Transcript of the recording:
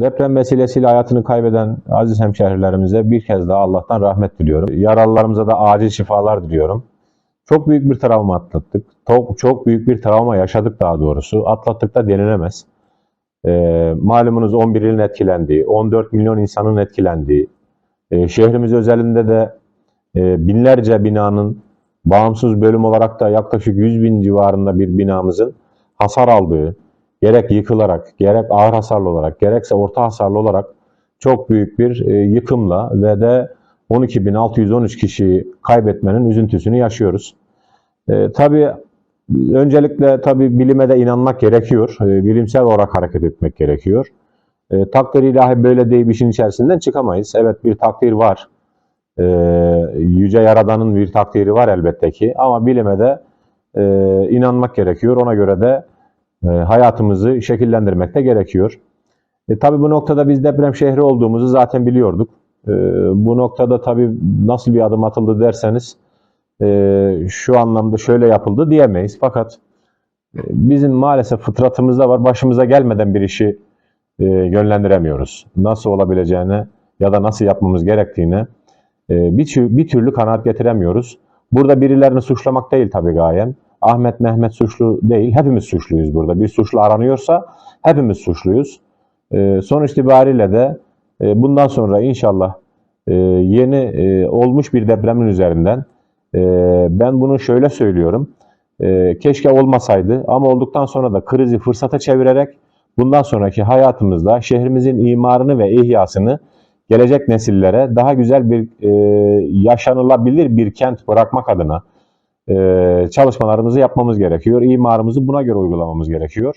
Deprem vesilesiyle hayatını kaybeden aziz hemşehrilerimize bir kez daha Allah'tan rahmet diliyorum. Yaralılarımıza da acil şifalar diliyorum. Çok büyük bir travma atlattık. Çok, çok büyük bir travma yaşadık daha doğrusu. Atlattık da denilemez. Ee, malumunuz 11 ilin etkilendiği, 14 milyon insanın etkilendiği, e, şehrimiz özelinde de e, binlerce binanın bağımsız bölüm olarak da yaklaşık 100 bin civarında bir binamızın hasar aldığı, gerek yıkılarak, gerek ağır hasarlı olarak, gerekse orta hasarlı olarak çok büyük bir e, yıkımla ve de 12.613 kişiyi kaybetmenin üzüntüsünü yaşıyoruz. E, tabii öncelikle tabii bilime de inanmak gerekiyor. E, bilimsel olarak hareket etmek gerekiyor. E, takdir ilahi böyle deyip işin içerisinden çıkamayız. Evet bir takdir var. E, Yüce Yaradan'ın bir takdiri var elbette ki ama bilime de e, inanmak gerekiyor. Ona göre de hayatımızı şekillendirmek de gerekiyor. E, tabii bu noktada biz deprem şehri olduğumuzu zaten biliyorduk. E, bu noktada tabii nasıl bir adım atıldı derseniz e, şu anlamda şöyle yapıldı diyemeyiz. Fakat e, bizim maalesef fıtratımızda var başımıza gelmeden bir işi e, yönlendiremiyoruz. Nasıl olabileceğine ya da nasıl yapmamız gerektiğine e, bir, bir türlü kanaat getiremiyoruz. Burada birilerini suçlamak değil tabii gayem. Ahmet Mehmet suçlu değil, hepimiz suçluyuz burada. Bir suçlu aranıyorsa hepimiz suçluyuz. E, sonuç itibariyle de e, bundan sonra inşallah e, yeni e, olmuş bir depremin üzerinden e, ben bunu şöyle söylüyorum. E, keşke olmasaydı ama olduktan sonra da krizi fırsata çevirerek bundan sonraki hayatımızda şehrimizin imarını ve ihyasını gelecek nesillere daha güzel bir e, yaşanılabilir bir kent bırakmak adına çalışmalarımızı yapmamız gerekiyor. İmarımızı buna göre uygulamamız gerekiyor.